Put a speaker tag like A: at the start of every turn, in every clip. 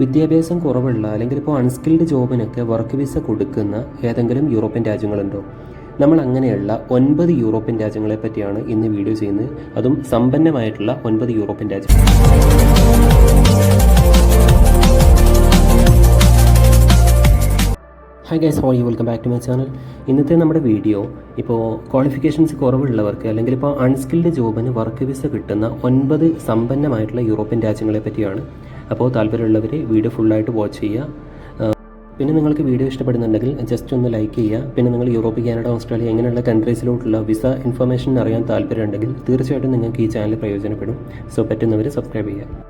A: വിദ്യാഭ്യാസം കുറവുള്ള അല്ലെങ്കിൽ ഇപ്പോൾ അൺസ്കിൽഡ് ജോബിനൊക്കെ വർക്ക് വിസ കൊടുക്കുന്ന ഏതെങ്കിലും യൂറോപ്യൻ രാജ്യങ്ങളുണ്ടോ? നമ്മൾ അങ്ങനെയുള്ള ഒൻപത് യൂറോപ്യൻ രാജ്യങ്ങളെ പറ്റിയാണ് ഇന്ന് വീഡിയോ ചെയ്യുന്നത്. അതും സമ്പന്നമായിട്ടുള്ള ഒൻപത് യൂറോപ്യൻ രാജ്യങ്ങൾ hi guys how you welcome back to my channel ഇന്നത്തെ നമ്മുടെ വീഡിയോ ഇപ്പോൾ ക്വാളിഫിക്കേഷൻസ് കുറവുള്ളവർക്ക് അല്ലെങ്കിൽ ഇപ്പോൾ അൺസ്കിൽഡ് ജോബിന് വർക്ക് വിസ കിട്ടുന്ന ഒൻപത് സമ്പന്നമായിട്ടുള്ള യൂറോപ്യൻ രാജ്യങ്ങളെ പറ്റിയാണ് അപ്പോൾ താല്പര്യമുള്ളവർ വീഡിയോ ഫുള്ളായിട്ട് വാച്ച് ചെയ്യുക. പിന്നെ നിങ്ങൾക്ക് വീഡിയോ ഇഷ്ടപ്പെടുന്നുണ്ടെങ്കിൽ ജസ്റ്റ് ഒന്ന് ലൈക്ക് ചെയ്യുക. പിന്നെ നിങ്ങൾ യൂറോപ്പ് കാനഡ ഓസ്ട്രേലിയ ഇങ്ങനെയുള്ള കൺട്രീസിലോട്ടുള്ള വിസ ഇൻഫർമേഷൻ അറിയാൻ താല്പര്യമുണ്ടെങ്കിൽ തീർച്ചയായിട്ടും നിങ്ങൾക്ക് ഈ ചാനൽ പ്രയോജനപ്പെടും. സോ പറ്റുന്നവർ സബ്സ്ക്രൈബ് ചെയ്യുക.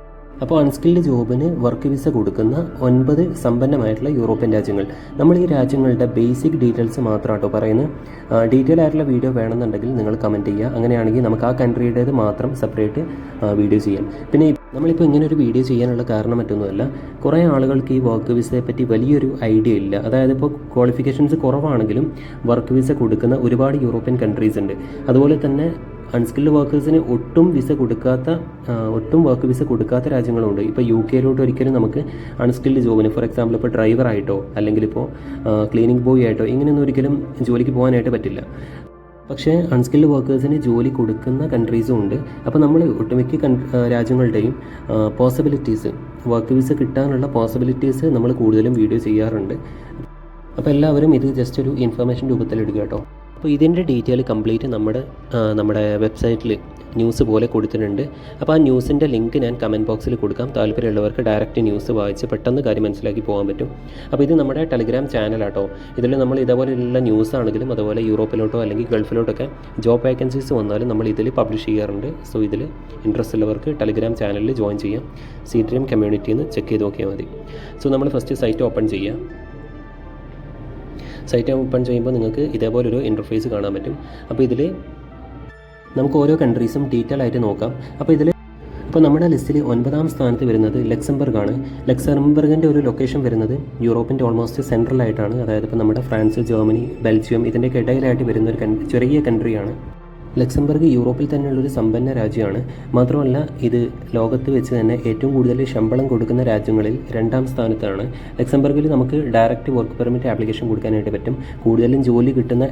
A: അപ്പോൾ അൺസ്കിൽഡ് ജോബിന് വർക്ക് വിസ കൊടുക്കുന്ന ഒൻപത് സമ്പന്നമായിട്ടുള്ള യൂറോപ്യൻ രാജ്യങ്ങൾ. നമ്മൾ ഈ രാജ്യങ്ങളുടെ ബേസിക് ഡീറ്റെയിൽസ് മാത്രം കേട്ടോ പറയുന്നത് ഡീറ്റെയിൽ ആയിട്ടുള്ള വീഡിയോ വേണമെന്നുണ്ടെങ്കിൽ നിങ്ങൾ കമന്റ് ചെയ്യുക. അങ്ങനെയാണെങ്കിൽ നമുക്ക് ആ കൺട്രിയുടേത് മാത്രം സെപ്പറേറ്റ് വീഡിയോ ചെയ്യാം. പിന്നെ നമ്മളിപ്പോൾ ഇങ്ങനെ ഒരു വീഡിയോ ചെയ്യാനുള്ള കാരണം മറ്റൊന്നുമല്ല കുറേ ആളുകൾക്ക് ഈ വർക്ക് വിസയെ പറ്റി വലിയൊരു ഐഡിയ ഇല്ല. അതായത് ഇപ്പോൾ ക്വാളിഫിക്കേഷൻസ് കുറവാണെങ്കിലും വർക്ക് വിസ കൊടുക്കുന്ന ഒരുപാട് യൂറോപ്യൻ കൺട്രീസ് ഉണ്ട്. അതുപോലെ തന്നെ അൺസ്കിൽഡ് വർക്കേഴ്സിന് ഒട്ടും വിസ കൊടുക്കാത്ത ഒട്ടും വർക്ക് വിസ കൊടുക്കാത്ത രാജ്യങ്ങളുണ്ട്. ഇപ്പോൾ യു കെയിലോട്ട് ഒരിക്കലും നമുക്ക് അൺസ്കിൽഡ് ജോബിന് ഫോർ എക്സാമ്പിൾ ഇപ്പോൾ ഡ്രൈവർ ആയിട്ടോ അല്ലെങ്കിൽ ഇപ്പോൾ ക്ലീനിങ് ബോയ് ആയിട്ടോ ഇങ്ങനെയൊന്നും ഒരിക്കലും ജോലിക്ക് പോകാനായിട്ട് പറ്റില്ല. പക്ഷേ അൺസ്കിൽഡ് വർക്കേഴ്സിന് ജോലി കൊടുക്കുന്ന കൺട്രീസും ഉണ്ട്. അപ്പോൾ നമ്മൾ ഒട്ടുമിക്ക രാജ്യങ്ങളുടെയും പോസിബിലിറ്റീസ് വർക്ക് വിസ കിട്ടാനുള്ള പോസിബിലിറ്റീസ് നമ്മൾ കൂടുതലും വീഡിയോ ചെയ്യാറുണ്ട്. അപ്പോൾ എല്ലാവരും ഇത് ജസ്റ്റ് ഒരു ഇൻഫർമേഷൻ രൂപത്തിൽ എടുക്കുക കേട്ടോ. അപ്പോൾ ഇതിന്റെ ഡീറ്റെയിൽ കംപ്ലീറ്റ് നമ്മുടെ നമ്മുടെ വെബ്സൈറ്റിൽ ന്യൂസ് പോലെ കൊടുത്തിട്ടുണ്ട്. അപ്പോൾ ആ ന്യൂസിന്റെ ലിങ്ക് ഞാൻ കമന്റ് ബോക്സിൽ കൊടുക്കാം. താല്പര്യമുള്ളവർക്ക് ഡയറക്റ്റ് ന്യൂസ് വായിച്ച് പെട്ടെന്ന് കാര്യം മനസ്സിലാക്കി പോകാൻ പറ്റും. അപ്പോൾ ഇത് നമ്മുടെ ടെലിഗ്രാം ചാനലാട്ടോ ഇതിൽ നമ്മൾ ഇതേപോലെയുള്ള ന്യൂസ് ആണെങ്കിലും അതുപോലെ യൂറോപ്പിലോട്ടോ അല്ലെങ്കിൽ ഗൾഫിലോട്ടൊക്കെ ജോബ് വേക്കൻസീസ് വന്നാലും നമ്മൾ ഇതിൽ പബ്ലിഷ് ചെയ്യാറുണ്ട്. സോ ഇതിൽ ഇൻട്രസ്റ്റ് ഉള്ളവർക്ക് ടെലിഗ്രാം ചാനലിൽ ജോയിൻ ചെയ്യാം. സി ഡ്രീം കമ്മ്യൂണിറ്റിയിൽ നിന്ന് ചെക്ക് ചെയ്ത് നോക്കിയാൽ മതി. സോ നമ്മൾ ഫസ്റ്റ് സൈറ്റ് ഓപ്പൺ ചെയ്യാം. സൈറ്റ് ഓപ്പൺ ചെയ്യുമ്പോൾ നിങ്ങൾക്ക് ഇതേപോലൊരു ഇന്റർഫേസ് കാണാൻ പറ്റും. അപ്പോൾ ഇതിൽ നമുക്ക് ഓരോ കൺട്രീസും ഡീറ്റെയിൽ ആയിട്ട് നോക്കാം. അപ്പോൾ ഇതിൽ അപ്പോൾ നമ്മുടെ ലിസ്റ്റിൽ ഒൻപതാം സ്ഥാനത്ത് വരുന്നത് ലക്സംബർഗ് ആണ്. ലക്സംബർഗിന്റെ ഒരു ലൊക്കേഷൻ വരുന്നത് യൂറോപ്പിന്റെ ഓൾമോസ്റ്റ് സെൻട്രലായിട്ടാണ് അതായത് ഇപ്പോൾ നമ്മുടെ ഫ്രാൻസ് ജർമ്മനി ബെൽജിയം ഇതിന്റെയൊക്കെ ഇടയിലായിട്ട് വരുന്ന ഒരു ചെറിയ കൺട്രിയാണ് ലക്സംബർഗ് യൂറോപ്പിൽ തന്നെയുള്ള ഒരു സമ്പന്ന രാജ്യമാണ്. മാത്രമല്ല ഇത് ലോകത്ത് വെച്ച് തന്നെ ഏറ്റവും കൂടുതൽ ശമ്പളം കൊടുക്കുന്ന രാജ്യങ്ങളിൽ രണ്ടാം സ്ഥാനത്താണ്. ലക്സംബർഗിൽ നമുക്ക് ഡയറക്റ്റ് വർക്ക് പെർമിറ്റ് ആപ്ലിക്കേഷൻ കൊടുക്കാനായിട്ട് പറ്റും. കൂടുതലും ജോലി കിട്ടുന്ന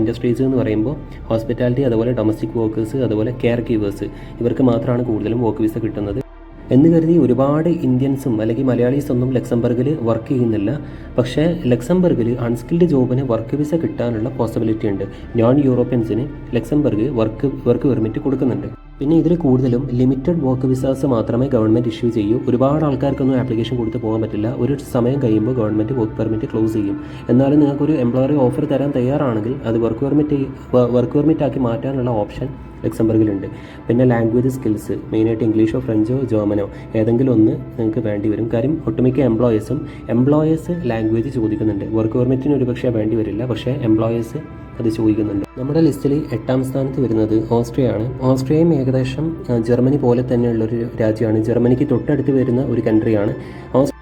A: ഇൻഡസ്ട്രീസ് എന്ന് പറയുമ്പോൾ ഹോസ്പിറ്റാലിറ്റി അതുപോലെ ഡൊമസ്റ്റിക് വർക്കേഴ്സ് അതുപോലെ കെയർ ഗീവേഴ്സ് ഇവർക്ക് മാത്രമാണ് കൂടുതലും വർക്ക് വിസ കിട്ടുന്നത്. എന്ന് കരുതി ഒരുപാട് ഇന്ത്യൻസും അല്ലെങ്കിൽ മലയാളീസ് ഒന്നും ലക്സംബർഗിൽ വർക്ക് ചെയ്യുന്നില്ല. പക്ഷേ ലക്സംബർഗിൽ അൺസ്കിൽഡ് ജോബിന് വർക്ക് വിസ കിട്ടാനുള്ള പോസിബിലിറ്റി ഉണ്ട്. നോൺ യൂറോപ്യൻസിന് ലക്സംബർഗ് വർക്ക് വർക്ക് പെർമിറ്റ് കൊടുക്കുന്നുണ്ട്. പിന്നെ ഇതിൽ കൂടുതലും ലിമിറ്റഡ് വർക്ക് വിസാസ് മാത്രമേ ഗവൺമെന്റ് ഇഷ്യൂ ചെയ്യൂ. ഒരുപാട് ആൾക്കാർക്കൊന്നും ആപ്ലിക്കേഷൻ കൊടുത്ത് പോകാൻ പറ്റില്ല. ഒരു സമയം കഴിയുമ്പോൾ ഗവൺമെന്റ് വർക്ക് പെർമിറ്റ് ക്ലോസ് ചെയ്യും. എന്നാലും നിങ്ങൾക്കൊരു എംപ്ലോയറി ഓഫർ തരാൻ തയ്യാറാണെങ്കിൽ അത് വർക്ക് പെർമിറ്റ് വർക്ക് പെർമിറ്റ് ആക്കി മാറ്റാനുള്ള ഓപ്ഷൻ ലക്സംബർഗിലുണ്ട് പിന്നെ ലാംഗ്വേജ് സ്കിൽസ് മെയിനായിട്ട് ഇംഗ്ലീഷോ ഫ്രഞ്ചോ ജർമ്മനോ ഏതെങ്കിലും ഒന്ന് നിങ്ങൾക്ക് വേണ്ടി വരും. കാര്യം ഒട്ടുമിക്ക എംപ്ലോയേഴ്സും എംപ്ലോയേഴ്സ് ലാംഗ്വേജ് ചോദിക്കുന്നുണ്ട്. വർക്ക് പെർമിറ്റിന് ഒരു പക്ഷേ വേണ്ടി വരില്ല. പക്ഷേ എംപ്ലോയേഴ്സ് അത് ചോദിക്കുന്നുണ്ട് നമ്മുടെ ലിസ്റ്റിൽ എട്ടാം സ്ഥാനത്ത് വരുന്നത് ഓസ്ട്രിയ ആണ് ഓസ്ട്രിയയും ഏകദേശം ജർമ്മനി പോലെ തന്നെയുള്ള ഒരു രാജ്യമാണ്. ജർമ്മനിക്ക് തൊട്ടടുത്ത് വരുന്ന ഒരു കൺട്രിയാണ് ഓസ്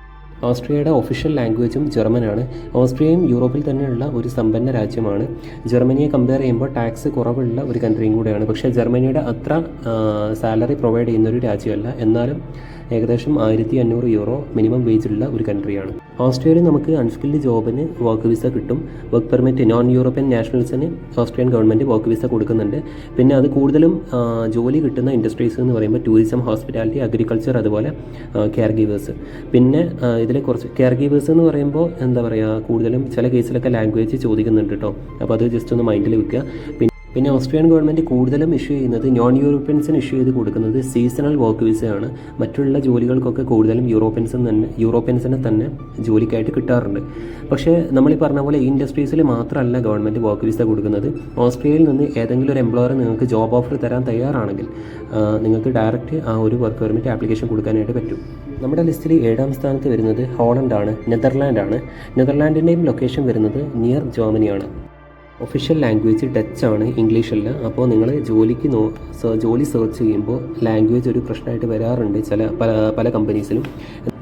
A: ഓസ്ട്രിയയുടെ ഒഫീഷ്യൽ ലാംഗ്വേജും ജർമ്മനാണ്. ഓസ്ട്രിയയും യൂറോപ്പിൽ തന്നെയുള്ള ഒരു സമ്പന്ന രാജ്യമാണ്. ജർമ്മനിയെ കമ്പയർ ചെയ്യുമ്പോൾ ടാക്സ് കുറവുള്ള ഒരു കൺട്രിയും കൂടെയാണ്. പക്ഷേ ജർമ്മനിയുടെ അത്ര സാലറി പ്രൊവൈഡ് ചെയ്യുന്ന ഒരു രാജ്യമല്ല. എന്നാലും ഏകദേശം ആയിരത്തി അഞ്ഞൂറ് യൂറോ മിനിമം വേജുള്ള ഒരു കൺട്രിയാണ് ഓസ്ട്രിയയിൽ നമുക്ക് അൺസ്കിൽഡ് ജോബിന് വർക്ക് വിസ കിട്ടും. വർക്ക് പെർമിറ്റ് നോൺ യൂറോപ്യൻ നാഷണൽസിന് ഓസ്ട്രേലിയൻ ഗവൺമെന്റ് വർക്ക് വിസ കൊടുക്കുന്നുണ്ട്. പിന്നെ അത് കൂടുതലും ജോലി കിട്ടുന്ന ഇൻഡസ്ട്രീസ് എന്ന് പറയുമ്പോൾ ടൂറിസം ഹോസ്പിറ്റാലിറ്റി അഗ്രികൾച്ചർ അതുപോലെ കെയർ ഗീവേഴ്സ് പിന്നെ ഇതിൽ കുറച്ച് കെയർ ഗീവേഴ്സ് എന്ന് പറയുമ്പോൾ എന്താ പറയുക കൂടുതലും ചില കേസിലൊക്കെ ലാംഗ്വേജ് ചോദിക്കുന്നുണ്ട് കേട്ടോ അപ്പോൾ അത് ജസ്റ്റ് ഒന്ന് മൈൻഡിൽ വെക്കുക. പിന്നെ ഓസ്ട്രിയൻ ഗവൺമെന്റ് കൂടുതലും ഇഷ്യൂ ചെയ്യുന്നത് നോൺ യൂറോപ്യൻസിന് ഇഷ്യൂ ചെയ്ത് കൊടുക്കുന്നത് സീസണൽ വർക്ക് വിസയാണ് മറ്റുള്ള ജോലികൾക്കൊക്കെ കൂടുതലും യൂറോപ്യൻസ് തന്നെ യൂറോപ്യൻസിനെ തന്നെ ജോലിക്കായിട്ട് കിട്ടാറുണ്ട്. പക്ഷേ നമ്മൾ ഈ പറഞ്ഞ പോലെ ഇൻഡസ്ട്രീസിൽ മാത്രമല്ല ഗവൺമെന്റ് വർക്ക് വിസ കൊടുക്കുന്നത്. ഓസ്ട്രിയയിൽ നിന്ന് ഏതെങ്കിലും ഒരു എംപ്ലോയർ നിങ്ങൾക്ക് ജോബ് ഓഫർ തരാൻ തയ്യാറാണെങ്കിൽ നിങ്ങൾക്ക് ഡയറക്റ്റ് ആ ഒരു വർക്ക് പെർമിറ്റ് ആപ്ലിക്കേഷൻ കൊടുക്കാനായിട്ട് പറ്റും. നമ്മുടെ ലിസ്റ്റിൽ ഏഴാം സ്ഥാനത്ത് വരുന്നത് ഹോളണ്ടാണ് നെതർലാൻഡാണ് നെതർലാൻഡിന്റെയും ലൊക്കേഷൻ വരുന്നത് നിയർ ജർമ്മനിയാണ് ഒഫീഷ്യൽ ലാംഗ്വേജ് ഡച്ച് ആണ് ഇംഗ്ലീഷല്ല അപ്പോൾ നിങ്ങൾ ജോലിക്ക് നോ ജോലി സെർച്ച് ചെയ്യുമ്പോൾ ലാംഗ്വേജ് ഒരു പ്രശ്നമായിട്ട് വരാറുണ്ട് ചില പല പല കമ്പനീസിലും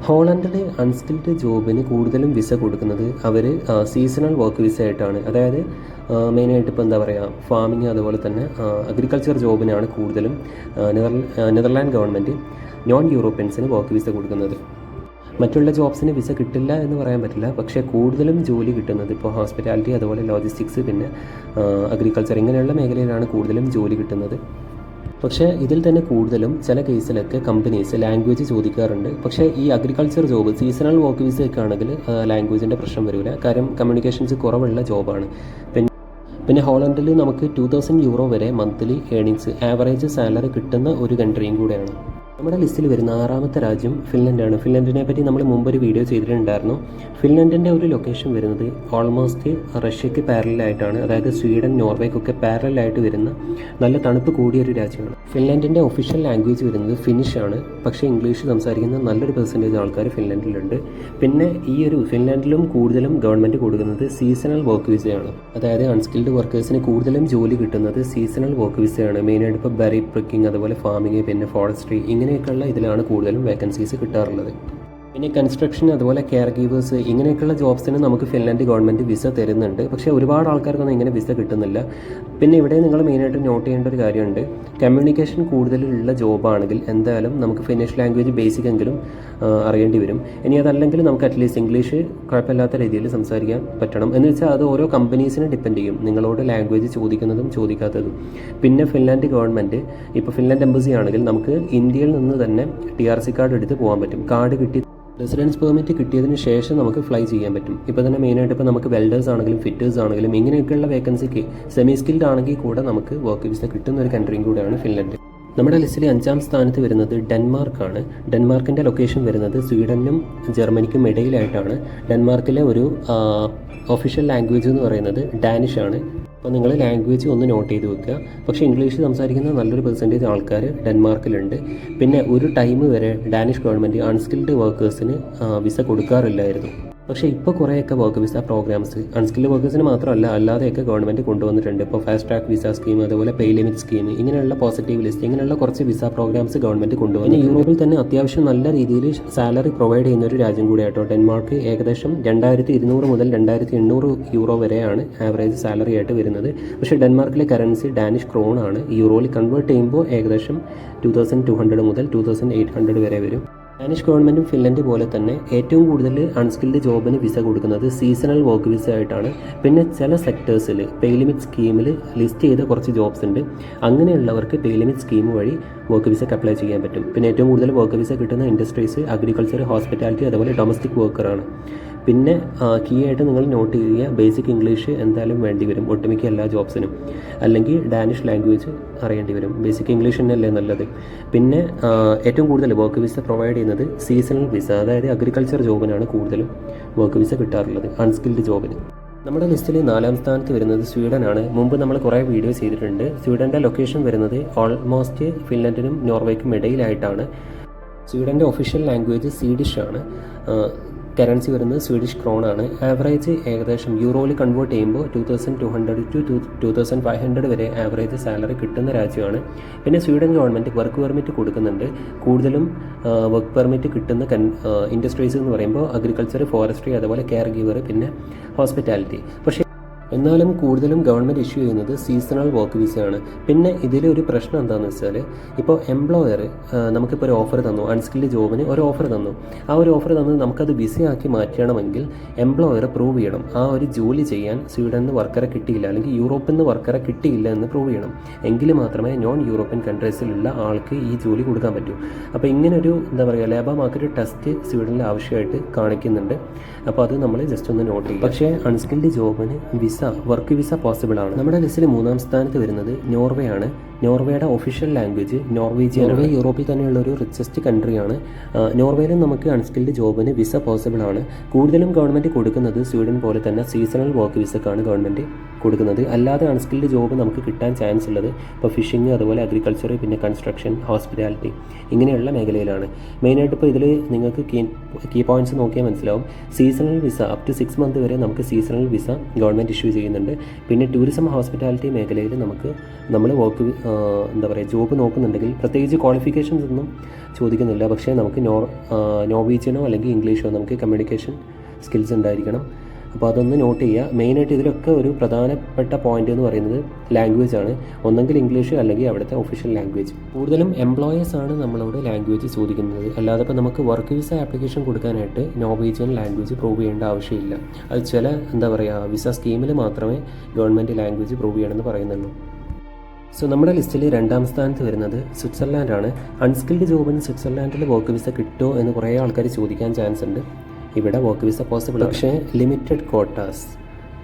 A: ഹോളണ്ടിൽ അൺസ്കിൽഡ് ജോബിന് കൂടുതലും വിസ കൊടുക്കുന്നത് അവർ സീസണൽ വർക്ക് വിസ ആയിട്ടാണ്. അതായത് മെയിനായിട്ട് ഇപ്പോൾ എന്താ പറയുക ഫാമിങ് അതുപോലെ തന്നെ അഗ്രികൾച്ചർ ജോബിനാണ് കൂടുതലും നെതർലാൻഡ് ഗവൺമെന്റ് നോൺ യൂറോപ്യൻസിന് വർക്ക് വിസ കൊടുക്കുന്നത്. മറ്റുള്ള ജോബ്സിന് വിസ കിട്ടില്ല എന്ന് പറയാൻ പറ്റില്ല. പക്ഷേ കൂടുതലും ജോലി കിട്ടുന്നത് ഇപ്പോൾ ഹോസ്പിറ്റാലിറ്റി അതുപോലെ ലോജിസ്റ്റിക്സ് പിന്നെ അഗ്രികൾച്ചർ ഇങ്ങനെയുള്ള മേഖലയിലാണ് കൂടുതലും ജോലി കിട്ടുന്നത്. പക്ഷേ ഇതിൽ തന്നെ കൂടുതലും ചില കേസിലൊക്കെ കമ്പനീസ് ലാംഗ്വേജ് ചോദിക്കാറുണ്ട്. പക്ഷേ ഈ agriculture job seasonal work visa ഒക്കെ ആണെങ്കിൽ ലാംഗ്വേജിന്റെ പ്രശ്നം വരില്ല കാര്യം കമ്മ്യൂണിക്കേഷൻസ് കുറവുള്ള ജോബാണ് പിന്നെ പിന്നെ ഹോളണ്ടിൽ നമുക്ക് ടു തൗസൻഡ് യൂറോ വരെ മന്ത്ലി ഏണിങ്സ് ആവറേജ് സാലറി കിട്ടുന്ന ഒരു കൺട്രിയും കൂടെയാണ്. നമ്മുടെ ലിസ്റ്റിൽ വരുന്ന ആറാമത്തെ രാജ്യം ഫിൻലൻഡാണ്. ഫിൻലൻഡിനെ പറ്റി നമ്മൾ മുമ്പൊരു വീഡിയോ ചെയ്തിട്ടുണ്ടായിരുന്നു. ഫിൻലൻഡിന്റെ ഒരു ലൊക്കേഷൻ വരുന്നത് ഓൾമോസ്റ്റ് റഷ്യക്ക് പാരലായിട്ടാണ് അതായത് സ്വീഡൻ നോർവേക്കൊക്കെ പാരലായിട്ട് വരുന്ന നല്ല തണുപ്പ് കൂടിയ ഒരു രാജ്യമാണ്. ഫിൻലൻഡിന്റെ ഒഫീഷ്യൽ ലാംഗ്വേജ് വരുന്നത് ഫിനിഷ് ആണ്. പക്ഷേ ഇംഗ്ലീഷ് സംസാരിക്കുന്ന നല്ലൊരു പെർസെന്റേജ് ആൾക്കാർ ഫിൻലൻഡിലുണ്ട്. പിന്നെ ഈ ഒരു ഫിൻലൻഡിലും കൂടുതലും ഗവൺമെന്റ് കൊടുക്കുന്നത് സീസണൽ വർക്ക് വിസയാണ് അതായത് അൺസ്കിൽഡ് വർക്കേഴ്സിന് കൂടുതലും ജോലി കിട്ടുന്നത് സീസണൽ വർക്ക് വിസയാണ് മെയിനായിട്ട് ഇപ്പോൾ ബെറി പ്രിക്കിംഗ് അതുപോലെ ഫാമിംഗ് പിന്നെ ഫോറസ്ട്രി ഇങ്ങനെയൊക്കെയുള്ള ഇതിലാണ് കൂടുതലും വേക്കൻസീസ് കിട്ടാറുള്ളത്. പിന്നെ കൺസ്ട്രക്ഷൻ അതുപോലെ കെയർ ഗീവേഴ്സ് ഇങ്ങനെയൊക്കെയുള്ള ജോബ്സിന് നമുക്ക് ഫിൻലാൻഡ് ഗവൺമെന്റ് വിസ തരുന്നുണ്ട്. പക്ഷേ ഒരുപാട് ആൾക്കാർക്കൊന്നും ഇങ്ങനെ വിസ കിട്ടുന്നില്ല. പിന്നെ ഇവിടെ നിങ്ങൾ മെയിനായിട്ട് നോട്ട് ചെയ്യേണ്ട ഒരു കാര്യമുണ്ട്. കമ്മ്യൂണിക്കേഷൻ കൂടുതലുള്ള ജോബാണെങ്കിൽ എന്തായാലും നമുക്ക് ഫിനിഷ് ലാംഗ്വേജ് ബേസിക് എങ്കിലും അറിയേണ്ടി വരും. ഇനി അതല്ലെങ്കിൽ നമുക്ക് അറ്റ്ലീസ്റ്റ് ഇംഗ്ലീഷ് കുഴപ്പമില്ലാത്ത രീതിയിൽ സംസാരിക്കാൻ പറ്റണം. എന്ന് വെച്ചാൽ അത് ഓരോ കമ്പനീസിനെ ഡിപ്പെൻഡ് ചെയ്യും. നിങ്ങളോട് ലാംഗ്വേജ് ചോദിക്കുന്നതും ചോദിക്കാത്തതും. പിന്നെ ഫിൻലാൻഡ് ഗവൺമെന്റ് ഇപ്പോൾ ഫിൻലാൻഡ് എംബസി ആണെങ്കിൽ നമുക്ക് ഇന്ത്യയിൽ നിന്ന് തന്നെ ടി ആർ സി കാർഡ് എടുത്ത് പോകാൻ പറ്റും. കാർഡ് കിട്ടി റെസിഡൻസ് പെർമിറ്റ് കിട്ടിയതിന് ശേഷം നമുക്ക് ഫ്ലൈ ചെയ്യാൻ പറ്റും. ഇപ്പോൾ തന്നെ മെയിനായിട്ട് ഇപ്പോൾ നമുക്ക് വെൽഡേഴ്സ് ആണെങ്കിലും ഫിറ്റേഴ്സ് ആണെങ്കിലും ഇങ്ങനെയൊക്കെയുള്ള വേക്കൻസിക്ക് സെമി സ്കിൽഡ് ആണെങ്കിൽ കൂടെ നമുക്ക് വർക്ക് വിസ കിട്ടുന്ന ഒരു കൺട്രിയും കൂടെയാണ് ഫിൻലൻഡ്. നമ്മുടെ ലിസ്റ്റിൽ അഞ്ചാം സ്ഥാനത്ത് വരുന്നത് ഡെൻമാർക്കാണ് ഡെൻമാർക്കിന്റെ ലൊക്കേഷൻ വരുന്നത് സ്വീഡനും ജർമ്മനിക്കും ഇടയിലായിട്ടാണ്. ഡെൻമാർക്കിലെ ഒരു ഒഫീഷ്യൽ ലാംഗ്വേജ് എന്ന് പറയുന്നത് ഡാനിഷ് ആണ്. അപ്പോൾ നിങ്ങൾ ലാംഗ്വേജ് ഒന്ന് നോട്ട് ചെയ്ത് വെക്കുക. പക്ഷേ ഇംഗ്ലീഷ് സംസാരിക്കുന്ന നല്ലൊരു പെർസെന്റേജ് ആൾക്കാർ ഡെൻമാർക്കിലുണ്ട്. പിന്നെ ഒരു ടൈം വരെ ഡാനിഷ് ഗവൺമെന്റ് അൺസ്കിൽഡ് വർക്കേഴ്സിന് വിസ കൊടുക്കാറില്ലായിരുന്നു. പക്ഷേ ഇപ്പോൾ കുറേയൊക്കെ വർക്ക് വിസ പ്രോഗ്രാംസ് അൺസ്കിൽഡ് വർക്കേഴ്സിന് മാത്രമല്ല അല്ലാതെയൊക്കെ ഗവൺമെന്റ് കൊണ്ടുവന്നിട്ടുണ്ട്. ഇപ്പോൾ ഫാസ്റ്റ് ട്രാക്ക് വിസ സ്കീം അതുപോലെ പേ ലിമിറ്റ് സ്കീം ഇങ്ങനെയുള്ള പോസിറ്റീവ് ലിസ്റ്റ് ഇങ്ങനെയുള്ള കുറച്ച് വിസ പ്രോഗ്രാംസ് ഗവൺമെന്റ് കൊണ്ടുവന്നു. യൂറോപ്പിൽ തന്നെ അത്യാവശ്യം നല്ല രീതിയിൽ സാലറി പ്രൊവൈഡ് ചെയ്യുന്ന ഒരു രാജ്യം കൂടിയാട്ടോ ഡെൻമാർക്ക് ഏകദേശം രണ്ടായിരത്തി ഇരുന്നൂറ് മുതൽ രണ്ടായിരത്തി എണ്ണൂറ് യൂറോ വരെയാണ് ആവറേജ് സാലറി ആയിട്ട് വരുന്നത്. പക്ഷേ ഡെൻമാർക്കിലെ കറൻസി ഡാനിഷ് ക്രോൺ ആണ്. യൂറോയിൽ കൺവേർട്ട് ചെയ്യുമ്പോൾ ഏകദേശം ടു തൗസൻഡ് ടു ഹൺഡ്രഡ് മുതൽ ടു തൗസൻഡ് എയ്റ്റ് ഹൺഡ്രഡ് വരെ വരും. ഡാനിഷ് ഗവൺമെന്റും ഫിൻലൻഡ് പോലെ തന്നെ ഏറ്റവും കൂടുതൽ അൺസ്കിൽഡ് ജോബിന് വിസ കൊടുക്കുന്നത് സീസണൽ വർക്ക് വിസ ആയിട്ടാണ്. പിന്നെ ചില സെക്ടേഴ്സിൽ പേ ലിമിറ്റ് സ്കീമിൽ ലിസ്റ്റ് ചെയ്ത കുറച്ച് ജോബ്സ് ഉണ്ട്. അങ്ങനെയുള്ളവർക്ക് പേ ലിമിറ്റ് സ്കീം വഴി വർക്ക് വിസയ്ക്ക് അപ്ലൈ ചെയ്യാൻ പറ്റും. പിന്നെ ഏറ്റവും കൂടുതൽ വർക്ക് വിസ കിട്ടുന്ന ഇൻഡസ്ട്രീസ് അഗ്രികൾച്ചർ ഹോസ്പിറ്റാലിറ്റി അതുപോലെ ഡൊമസ്റ്റിക് വർക്കറാണ് പിന്നെ കീ ആയിട്ട് നിങ്ങൾ നോട്ട് ചെയ്യുക ബേസിക് ഇംഗ്ലീഷ് എന്തായാലും വേണ്ടി വരും. ഒട്ടുമിക്ക എല്ലാ ജോബ്സിനും. അല്ലെങ്കിൽ ഡാനിഷ് ലാംഗ്വേജ് അറിയേണ്ടി വരും. ബേസിക് ഇംഗ്ലീഷ് തന്നെയല്ലേ നല്ലത്. പിന്നെ ഏറ്റവും കൂടുതൽ വർക്ക് വിസ പ്രൊവൈഡ് ചെയ്യുന്നത് സീസണൽ വിസ അതായത് അഗ്രികൾച്ചർ ജോബിനാണ് കൂടുതലും വർക്ക് വിസ കിട്ടാറുള്ളത് അൺസ്കിൽഡ് ജോബിന്. നമ്മുടെ ലിസ്റ്റിൽ നാലാം സ്ഥാനത്ത് വരുന്നത് സ്വീഡനാണ് മുമ്പ് നമ്മൾ കുറേ വീഡിയോ ചെയ്തിട്ടുണ്ട്. സ്വീഡന്റെ ലൊക്കേഷൻ വരുന്നത് ഓൾമോസ്റ്റ് ഫിൻലൻഡിനും നോർവേക്കും ഇടയിലായിട്ടാണ്. സ്വീഡന്റെ ഒഫീഷ്യൽ ലാംഗ്വേജ് സ്വീഡിഷ് ആണ്. കറൻസി വരുന്നത് സ്വീഡിഷ് ക്രോൺ ആണ്. ആവറേജ് ഏകദേശം യൂറോയിൽ കൺവേർട്ട് ചെയ്യുമ്പോൾ two thousand two hundred two two two thousand five hundred വരെ ആവറേജ് സാലറി കിട്ടുന്ന രാജ്യമാണ്. പിന്നെ സ്വീഡൻ ഗവൺമെന്റ് വർക്ക് പെർമിറ്റ് കൊടുക്കുന്നുണ്ട്. കൂടുതലും വർക്ക് പെർമിറ്റ് കിട്ടുന്ന കൺ ഇൻഡസ്ട്രീസ് എന്ന് പറയുമ്പോൾ അഗ്രികൾച്ചർ ഫോറസ്ട്രി അതുപോലെ കെയർ ഗീവർ പിന്നെ ഹോസ്പിറ്റാലിറ്റി പക്ഷേ എന്നാലും കൂടുതലും ഗവൺമെന്റ് ഇഷ്യൂ ചെയ്യുന്നത് സീസണൽ വർക്ക് വിസയാണ് പിന്നെ ഇതിലൊരു പ്രശ്നം എന്താണെന്ന് വെച്ചാൽ ഇപ്പോൾ എംപ്ലോയർ നമുക്കിപ്പോൾ ഒരു ഓഫർ തന്നു അൺസ്കിൽഡ് ജോബിന് ഒരു ഓഫർ തന്നു. ആ ഒരു ഓഫർ തന്നത് നമുക്കത് വിസയാക്കി മാറ്റണമെങ്കിൽ എംപ്ലോയർ പ്രൂവ് ചെയ്യണം. ആ ഒരു ജോലി ചെയ്യാൻ സ്വീഡനിൽ നിന്ന് വർക്കറെ കിട്ടിയില്ല അല്ലെങ്കിൽ യൂറോപ്പിൽ നിന്ന് വർക്കറെ കിട്ടിയില്ല എന്ന് പ്രൂവ് ചെയ്യണം. എങ്കിൽ മാത്രമേ നോൺ യൂറോപ്യൻ കൺട്രീസിലുള്ള ആൾക്ക് ഈ ജോലി കൊടുക്കാൻ പറ്റൂ. അപ്പോൾ ഇങ്ങനൊരു എന്താ പറയുക ലേബർ മാർക്കറ്റ് ടെസ്റ്റ് സ്വീഡനിൽ ആവശ്യമായിട്ട് കാണിക്കുന്നുണ്ട്. അപ്പോൾ അത് നമ്മൾ ജസ്റ്റ് ഒന്ന് നോട്ട് ചെയ്യും പക്ഷേ അൺസ്കിൽഡ് ജോബിന് വിസ വർക്ക് വിസ പോസിബിൾ ആണ്. നമ്മുടെ ലിസ്റ്റിൽ മൂന്നാം സ്ഥാനത്ത് വരുന്നത് നോർവേ ആണ്. നോർവേയുടെ ഒഫീഷ്യൽ ലാംഗ്വേജ് നോർവേജിയൻ നോർവേ യൂറോപ്പിൽ തന്നെയുള്ള ഒരു റിച്ചസ്റ്റ് കൺട്രിയാണ് നോർവേയിലും നമുക്ക് അൺസ്കിൽഡ് ജോബിന് വിസ പോസിബിൾ ആണ്. കൂടുതലും ഗവൺമെന്റ് കൊടുക്കുന്നത് സ്വീഡൻ പോലെ തന്നെ സീസണൽ വർക്ക് വിസക്കാണ് ഗവൺമെന്റ് കൊടുക്കുന്നത്. അല്ലാതെ അൺസ്കിൽഡ് ജോബ് നമുക്ക് കിട്ടാൻ ചാൻസ് ഉള്ളത് ഇപ്പോൾ ഫിഷിംഗ് അതുപോലെ അഗ്രികൾച്ചർ പിന്നെ കൺസ്ട്രക്ഷൻ ഹോസ്പിറ്റാലിറ്റി ഇങ്ങനെയുള്ള മേഖലയിലാണ്. മെയിനായിട്ട് ഇപ്പോൾ ഇതിൽ നിങ്ങൾക്ക് കീ കീ പോയിന്റ്സ് നോക്കിയാൽ മനസ്സിലാവും. Seasonal visa up to six month വരെ നമുക്ക് സീസണൽ വിസ ഗവൺമെന്റ് ഇഷ്യൂ ചെയ്യുന്നുണ്ട്. പിന്നെ ടൂറിസം ഹോസ്പിറ്റാലിറ്റി മേഖലയിൽ നമുക്ക് നമ്മൾ വർക്ക് എന്താ പറയുക ജോബ് നോക്കുന്നുണ്ടെങ്കിൽ പ്രത്യേകിച്ച് ക്വാളിഫിക്കേഷൻസ് ഒന്നും ചോദിക്കുന്നില്ല. പക്ഷേ നമുക്ക് നോ നോവീജിയനോ അല്ലെങ്കിൽ ഇംഗ്ലീഷോ നമുക്ക് കമ്മ്യൂണിക്കേഷൻ സ്കിൽസ് ഉണ്ടായിരിക്കണം. അപ്പോൾ അതൊന്ന് നോട്ട് ചെയ്യുക. മെയിനായിട്ട് ഇതിലൊക്കെ ഒരു പ്രധാനപ്പെട്ട പോയിന്റ് എന്ന് പറയുന്നത് ലാംഗ്വേജ് ആണ്. ഒന്നെങ്കിൽ ഇംഗ്ലീഷ് അല്ലെങ്കിൽ അവിടുത്തെ ഒഫീഷ്യൽ ലാംഗ്വേജ് കൂടുതലും എംപ്ലോയേഴ്സ് ആണ് നമ്മളോട് ലാംഗ്വേജ് ചോദിക്കുന്നത്. അല്ലാതെ ഇപ്പോൾ നമുക്ക് വർക്ക് വിസ ആപ്ലിക്കേഷൻ കൊടുക്കാനായിട്ട് നോർവീജിയൻ ലാംഗ്വേജ് പ്രൂവ് ചെയ്യേണ്ട ആവശ്യമില്ല. അത് ചില എന്താ പറയുക വിസ സ്കീമിൽ മാത്രമേ ഗവൺമെന്റ് ലാംഗ്വേജ് പ്രൂവ് ചെയ്യണമെന്ന് പറയുന്നുള്ളൂ. സോ നമ്മുടെ ലിസ്റ്റിൽ രണ്ടാം സ്ഥാനത്ത് വരുന്നത് സ്വിറ്റ്സർലാൻഡാണ്. അൺസ്കിൽഡ് ജോബിന് സ്വിറ്റ്സർലാൻഡിൽ വർക്ക് വിസ കിട്ടുമോ എന്ന് കുറേ ആൾക്കാർ ചോദിക്കാൻ ചാൻസ് ഉണ്ട്. ഇവിടെ വർക്ക് വിസ പോസിബിൾ പക്ഷേ ലിമിറ്റഡ് കോട്ടാസ്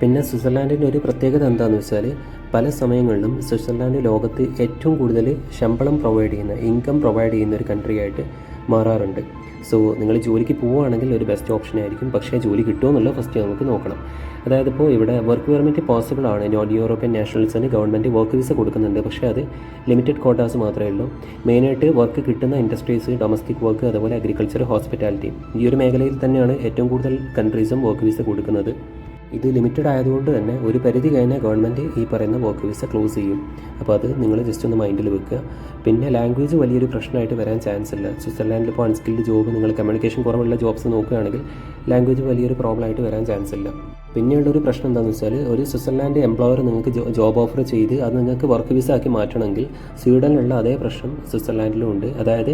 A: പിന്നെ സ്വിറ്റ്സർലാൻഡിന്റെ ഒരു പ്രത്യേകത എന്താണെന്ന് വെച്ചാൽ പല സമയങ്ങളിലും സ്വിറ്റ്സർലാൻഡ് ലോകത്ത് ഏറ്റവും കൂടുതൽ ശമ്പളം പ്രൊവൈഡ് ചെയ്യുന്ന ഇൻകം പ്രൊവൈഡ് ചെയ്യുന്ന ഒരു കൺട്രി ആയിട്ട് മാറാറുണ്ട്. സോ നിങ്ങൾ ജോലിക്ക് പോവുകയാണെങ്കിൽ ഒരു ബെസ്റ്റ് ഓപ്ഷൻ ആയിരിക്കും. പക്ഷേ ജോലി കിട്ടുമോ എന്നുള്ള ഫസ്റ്റ് നമുക്ക് നോക്കണം. അതായത് ഇപ്പോൾ ഇവിടെ വർക്ക് പെർമിറ്റ് പോസിബിൾ ആണ്. നോൺ യൂറോപ്യൻ നാഷണൽസിന് ഗവൺമെന്റ് വർക്ക് വിസ കൊടുക്കുന്നുണ്ട്. പക്ഷേ അത് ലിമിറ്റഡ് കോട്ടാസ് മാത്രമേ ഉള്ളൂ. മെയിനായിട്ട് വർക്ക് കിട്ടുന്ന ഇൻഡസ്ട്രീസ് ഡൊമസ്റ്റിക് വർക്ക് അതുപോലെ അഗ്രികൾച്ചർ ഹോസ്പിറ്റാലിറ്റി ഈ ഒരു മേഖലയിൽ തന്നെയാണ് ഏറ്റവും കൂടുതൽ കൺട്രീസും വർക്ക് വിസ കൊടുക്കുന്നത്. ഇത് ലിമിറ്റഡ് ആയതുകൊണ്ട് തന്നെ ഒരു പരിധി കഴിഞ്ഞാൽ ഗവൺമെന്റ് ഈ പറയുന്ന വർക്ക് വിസ ക്ലോസ് ചെയ്യും. അപ്പോൾ അത് നിങ്ങൾ ജസ്റ്റ് ഒന്ന് മൈൻഡിൽ വെക്കുക. പിന്നെ ലാംഗ്വേജ് വലിയൊരു പ്രശ്നമായിട്ട് വരാൻ ചാൻസ് ഇല്ല. സ്വിറ്റ്സർലാൻഡിൽ ഇപ്പോൾ അൺസ്കിൽഡ് ജോബ് നിങ്ങൾ കമ്മ്യൂണിക്കേഷൻ കുറവുള്ള ജോബ്സ് നോക്കുകയാണെങ്കിൽ ലാംഗ്വേജ് വലിയൊരു പ്രോബ്ലം ആയിട്ട് വരാൻ ചാൻസ് ഇല്ല. പിന്നെയുള്ള ഒരു പ്രശ്നം എന്താണെന്ന് വെച്ചാൽ ഒരു സ്വിറ്റ്സർലാൻഡ് എംപ്ലോയർ നിങ്ങൾക്ക് ജോബ് ഓഫർ ചെയ്ത് അത് നിങ്ങൾക്ക് വർക്ക് വിസ ആക്കി മാറ്റണമെങ്കിൽ സ്വീഡനിലുള്ള അതേ പ്രശ്നം സ്വിറ്റ്സർലാൻഡിലും ഉണ്ട്. അതായത്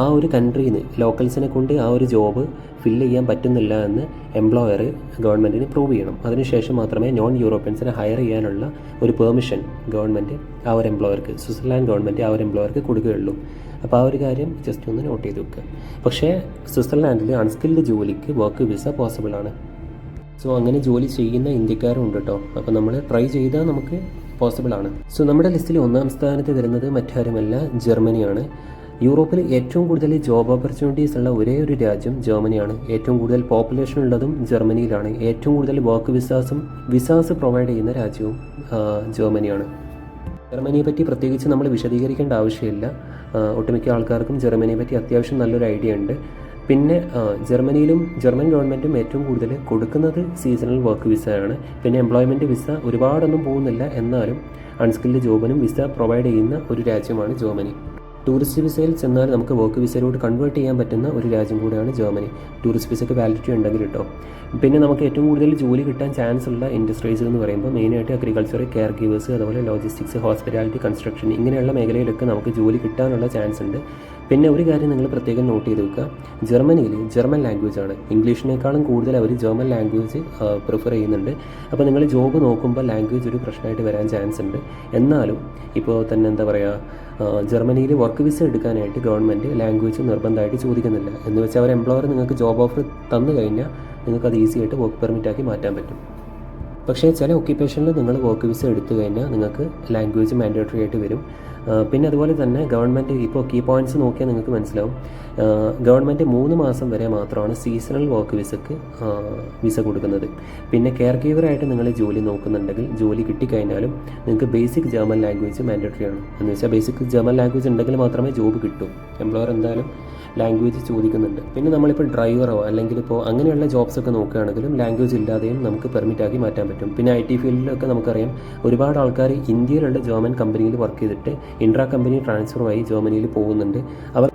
A: ആ ഒരു കൺട്രിയിൽ നിന്ന് ലോക്കൽസിനെ കൊണ്ട് ആ ഒരു ജോബ് ഫില്ല് ചെയ്യാൻ പറ്റുന്നില്ല എന്ന് എംപ്ലോയർ ഗവൺമെന്റിന് പ്രൂവ് ചെയ്യണം. അതിനുശേഷം മാത്രമേ നോൺ യൂറോപ്യൻസിനെ ഹയർ ചെയ്യാനുള്ള ഒരു പെർമിഷൻ ഗവൺമെന്റ് ആ ഒരു എംപ്ലോയർക്ക് സ്വിറ്റ്സർലാൻഡ് ഗവൺമെന്റ് ആ ഒരു എംപ്ലോയർക്ക് കൊടുക്കുകയുള്ളൂ. അപ്പോൾ ആ ഒരു കാര്യം ജസ്റ്റ് ഒന്ന് നോട്ട് ചെയ്ത് വെക്കുക പക്ഷേ സ്വിറ്റ്സർലാൻഡിൽ അൺസ്കിൽഡ് ജോലിക്ക് വർക്ക് വിസ പോസിബിൾ ആണ്. സോ അങ്ങനെ ജോലി ചെയ്യുന്ന ഇന്ത്യക്കാരും ഉണ്ട് കേട്ടോ അപ്പോൾ നമ്മൾ ട്രൈ ചെയ്താൽ നമുക്ക് പോസിബിൾ ആണ്. സോ നമ്മുടെ ലിസ്റ്റിൽ ഒന്നാം സ്ഥാനത്ത് വരുന്നത് മറ്റാരുമല്ല ജർമ്മനിയാണ്. യൂറോപ്പിൽ ഏറ്റവും കൂടുതൽ ജോബ് ഓപ്പർച്യൂണിറ്റീസ് ഉള്ള ഒരേ ഒരു രാജ്യം ജർമ്മനിയാണ്. ഏറ്റവും കൂടുതൽ പോപ്പുലേഷൻ ഉള്ളതും ജർമ്മനിയിലാണ്. ഏറ്റവും കൂടുതൽ വർക്ക് വിസാസും വിസാസ് പ്രൊവൈഡ് ചെയ്യുന്ന രാജ്യവും ജർമ്മനിയാണ്. ജർമ്മനിയെ പറ്റി പ്രത്യേകിച്ച് നമ്മൾ വിശദീകരിക്കേണ്ട ആവശ്യമില്ല. ഒട്ടുമിക്ക ആൾക്കാർക്കും ജർമ്മനിയെ പറ്റി അത്യാവശ്യം നല്ലൊരു ഐഡിയ ഉണ്ട്. പിന്നെ ജർമ്മനിയിലും ജർമ്മൻ ഗവൺമെന്റും ഏറ്റവും കൂടുതൽ കൊടുക്കുന്നത് സീസണൽ വർക്ക് വിസയാണ് പിന്നെ എംപ്ലോയ്മെന്റ് വിസ ഒരുപാടൊന്നും പോകുന്നില്ല. എന്നാലും അൺസ്കിൽഡ് ജോബിനും വിസ പ്രൊവൈഡ് ചെയ്യുന്ന ഒരു രാജ്യമാണ് ജർമ്മനി. ടൂറിസ്റ്റ് വിസയിൽ ചെന്നാൽ നമുക്ക് വർക്ക് വിസയിലോട്ട് കൺവേർട്ട് ചെയ്യാൻ പറ്റുന്ന ഒരു രാജ്യം കൂടിയാണ് ജർമ്മനി. ടൂറിസ്റ്റ് വിസയ്ക്ക് വാലിഡിറ്റി ഉണ്ടെങ്കിൽ കേട്ടോ പിന്നെ നമുക്ക് ഏറ്റവും കൂടുതൽ ജോലി കിട്ടാൻ ചാൻസ് ഉള്ള ഇൻഡസ്ട്രീസ് എന്ന് പറയുമ്പോൾ മെയിനായിട്ട് അഗ്രികൾച്ചർ കെയർ ഗീവേഴ്സ് അതുപോലെ ലോജിസ്റ്റിക്സ് ഹോസ്പിറ്റാലിറ്റി കൺസ്ട്രക്ഷൻ ഇങ്ങനെയുള്ള മേഖലയിലൊക്കെ നമുക്ക് ജോലി കിട്ടാനുള്ള ചാൻസ് ഉണ്ട്. പിന്നെ ഒരു കാര്യം നിങ്ങൾ പ്രത്യേകം നോട്ട് ചെയ്ത് വെക്കുക. ജർമ്മനിയിൽ ജർമ്മൻ ലാംഗ്വേജ് ആണ്. ഇംഗ്ലീഷിനേക്കാളും കൂടുതൽ അവർ ജർമ്മൻ ലാംഗ്വേജ് പ്രിഫർ ചെയ്യുന്നുണ്ട്. അപ്പോൾ നിങ്ങൾ ജോബ് നോക്കുമ്പോൾ ലാംഗ്വേജ് ഒരു പ്രശ്നമായിട്ട് വരാൻ ചാൻസ് ഉണ്ട്. എന്നാലും ഇപ്പോൾ തന്നെ എന്താ പറയുക ജർമ്മനിയിൽ വർക്ക് വിസ എടുക്കാനായിട്ട് ഗവൺമെന്റ് ലാംഗ്വേജ് നിർബന്ധമായിട്ട് ചോദിക്കുന്നില്ല. എന്ന് വെച്ചാൽ അവർ എംപ്ലോയർ നിങ്ങൾക്ക് ജോബ് ഓഫർ തന്നു കഴിഞ്ഞാൽ നിങ്ങൾക്ക് അത് ഈസി ആയിട്ട് വർക്ക് പെർമിറ്റ് ആക്കി മാറ്റാൻ പറ്റും. പക്ഷേ ചില ഒക്യുപ്പേഷനിൽ നിങ്ങൾ വർക്ക് വിസ എടുത്തു കഴിഞ്ഞാൽ നിങ്ങൾക്ക് ലാംഗ്വേജ് മാൻഡേറ്ററി ആയിട്ട് വരും. പിന്നെ അതുപോലെ തന്നെ ഗവൺമെന്റ് ഇപ്പോൾ കീ പോയിന്റ്സ് നോക്കിയാൽ നിങ്ങൾക്ക് മനസ്സിലാവും. ഗവൺമെന്റ് മൂന്ന് മാസം വരെ മാത്രമാണ് സീസണൽ വർക്ക് വിസക്ക് വിസ കൊടുക്കുന്നത്. പിന്നെ കെയർ ഗീവറായിട്ട് നിങ്ങൾ ജോലി നോക്കുന്നുണ്ടെങ്കിൽ ജോലി കിട്ടിക്കഴിഞ്ഞാലും നിങ്ങൾക്ക് ബേസിക് ജർമ്മൻ ലാംഗ്വേജ് മാൻഡേറ്ററി ആണ്. എന്ന് വെച്ചാൽ ബേസിക് ജർമ്മൻ ലാംഗ്വേജ് ഉണ്ടെങ്കിൽ മാത്രമേ ജോബ് കിട്ടൂ. എംപ്ലോയർ എന്തായാലും ലാംഗ്വേജ് ചോദിക്കുന്നുണ്ട്. പിന്നെ നമ്മളിപ്പോൾ ഡ്രൈവറോ അല്ലെങ്കിൽ ഇപ്പോൾ അങ്ങനെയുള്ള ജോബ്സ് ഒക്കെ നോക്കുകയാണെങ്കിലും ലാംഗ്വേജ് ഇല്ലാതെയും നമുക്ക് പെർമിറ്റ് ആക്കി മാറ്റാൻ പറ്റും. പിന്നെ ഐ ടി ഫീൽഡിലൊക്കെ നമുക്കറിയാം ഒരുപാട് ആൾക്കാർ ഇന്ത്യയിലുള്ള ജർമ്മൻ കമ്പനിയിൽ വർക്ക് ചെയ്തിട്ട് ഇൻട്രാ കമ്പനി ട്രാൻസ്ഫറുമായി ജർമ്മനിയിൽ പോകുന്നുണ്ട്. അവർ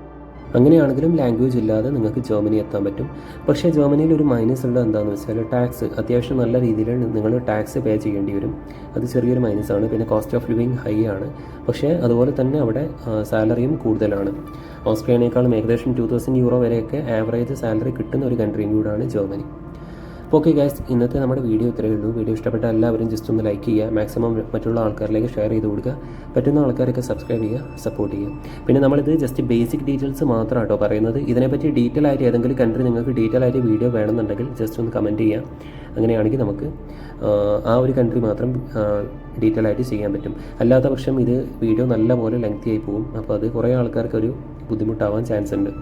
A: അങ്ങനെയാണെങ്കിലും ലാംഗ്വേജ് ഇല്ലാതെ നിങ്ങൾക്ക് ജർമ്മനി എത്താൻ പറ്റും. പക്ഷേ ജർമ്മനിയിൽ ഒരു മൈനസ് ഉള്ളത് എന്താണെന്ന് വെച്ചാൽ ടാക്സ് അത്യാവശ്യം നല്ല രീതിയിൽ നിങ്ങൾ ടാക്സ് പേ ചെയ്യേണ്ടി വരും. അത് ചെറിയൊരു മൈനസ് ആണ്. പിന്നെ കോസ്റ്റ് ഓഫ് ലിവിങ് ഹൈ ആണ്. പക്ഷേ അതുപോലെ തന്നെ അവിടെ സാലറിയും കൂടുതലാണ്. ഓസ്ട്രേലിയനേക്കാളും ഏകദേശം ടു തൗസൻഡ് യൂറോ വരെയൊക്കെ ആവറേജ് സാലറി കിട്ടുന്ന ഒരു കൺട്രിയും കൂടാണ് ജർമ്മനി. അപ്പോൾ ഓക്കെ ഗൈസ് ഇന്നത്തെ നമ്മുടെ വീഡിയോ ഇത്രയേ ഉള്ളൂ. വീഡിയോ ഇഷ്ടപ്പെട്ട എല്ലാവരും ജസ്റ്റ് ഒന്ന് ലൈക്ക് ചെയ്യുക. മാക്സിമം മറ്റുള്ള ആൾക്കാരിലേക്ക് ഷെയർ ചെയ്ത് കൊടുക്കുക. പറ്റുന്ന ആൾക്കാരൊക്കെ സബ്സ്ക്രൈബ് ചെയ്യുക സപ്പോർട്ട് ചെയ്യുക. പിന്നെ നമ്മളിത് ജസ്റ്റ് ബേസിക് ഡീറ്റെയിൽസ് മാത്രമാണ് കേട്ടോ പറയുന്നത്. ഇതിനെപ്പറ്റി ഡീറ്റെയിൽ ആയിട്ട് ഏതെങ്കിലും കൺട്രി നിങ്ങൾക്ക് ഡീറ്റെയിൽ ആയിട്ട് വീഡിയോ വേണമെന്നുണ്ടെങ്കിൽ ജസ്റ്റ് ഒന്ന് കമന്റ് ചെയ്യാം അങ്ങനെയാണെങ്കിൽ നമുക്ക് ആ ഒരു കൺട്രി മാത്രം ഡീറ്റെയിൽ ആയിട്ട് ചെയ്യാൻ പറ്റും. അല്ലാത്ത പക്ഷം ഇത് വീഡിയോ നല്ലപോലെ ലെങ്തി ആയി പോകും. അപ്പോൾ അത് കുറേ ആൾക്കാർക്ക് ഒരു ബുദ്ധിമുട്ടാവാൻ ചാൻസ് ഉണ്ട്.